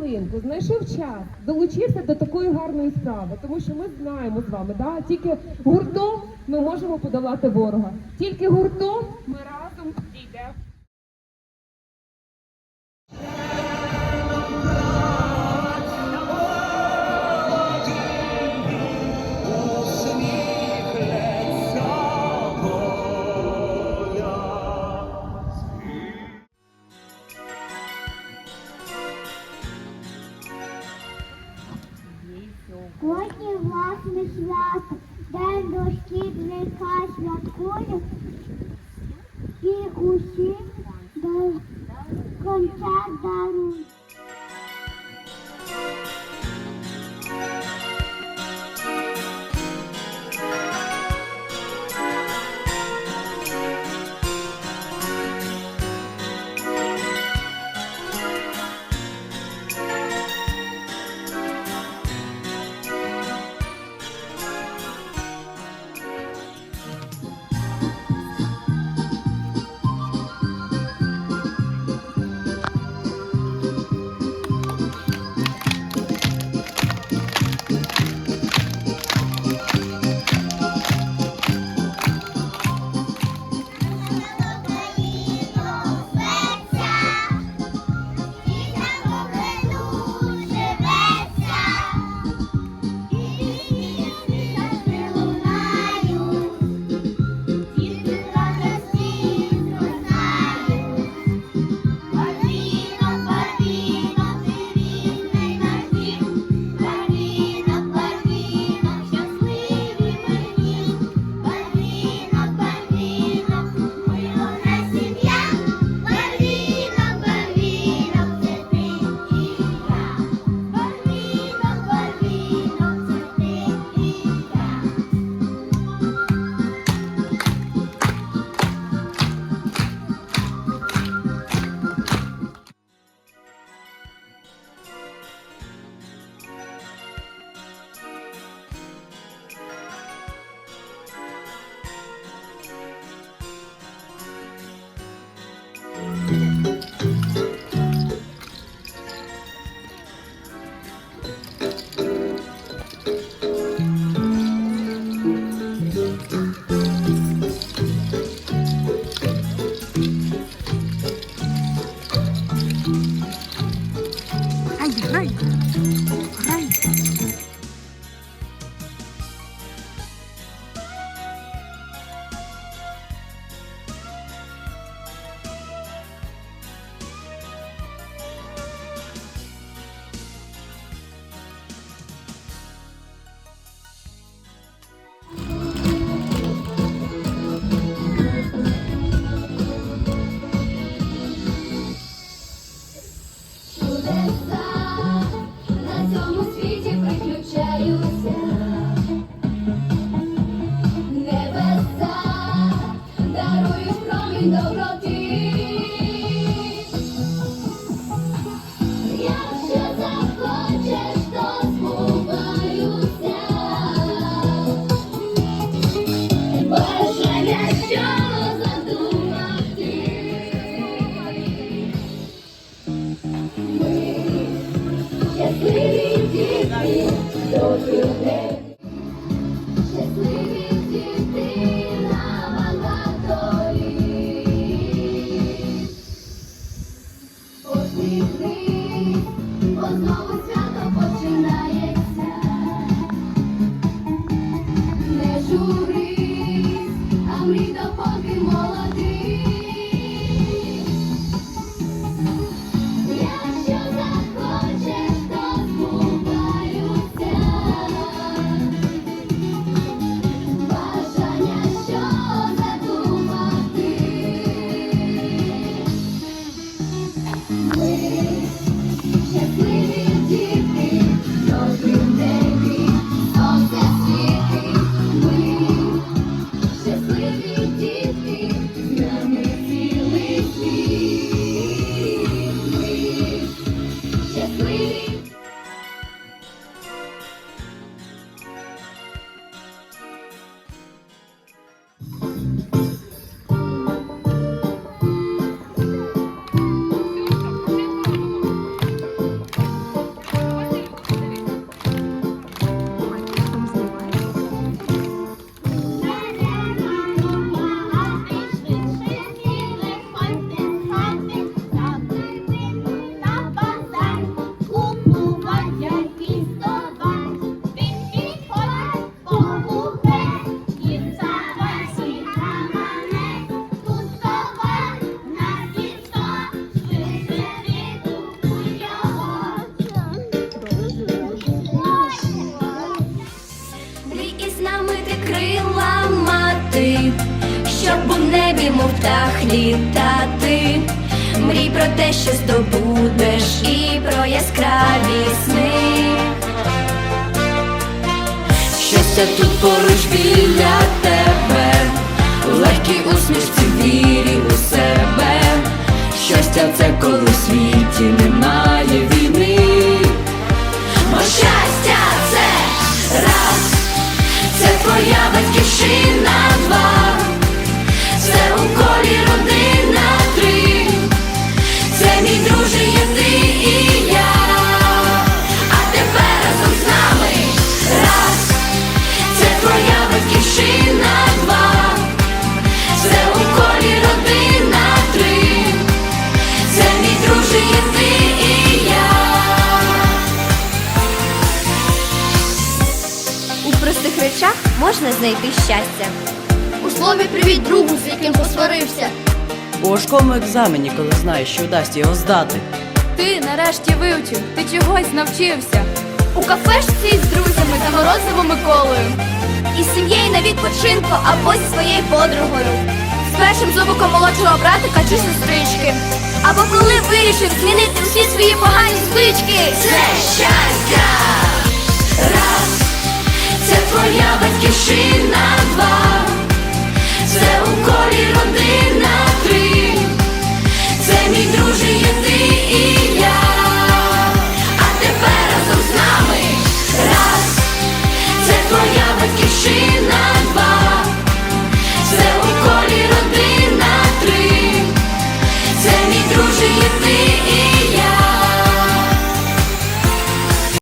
хвилинку, знайшов час, долучився до такої гарної справи, тому що ми знаємо з вами, да? тільки гуртом ми можемо подолати ворога, тільки гуртом ми разом дійдемо. свято, день дошкільника святкує і усі концерт дарує. Бо знову птах літати. Мрій про те, що здобудеш, і про яскраві сни. Щастя тут поруч біля тебе, у легкій усмішці вірі у себе. Щастя це коли в світі немає війни. Бо щастя це раз, це твоя батьківщина знайти щастя. У слові привіт другу, з яким посварився. У важкому екзамені, коли знаєш, що вдасться його здати. Ти нарешті вивчив, ти чогось навчився. У кафешці з друзями за морозивими колою. Із сім'єю на відпочинку або зі своєю подругою. З першим зубиком молодшого братика чи сестрички. Або коли вирішив змінити всі свої погані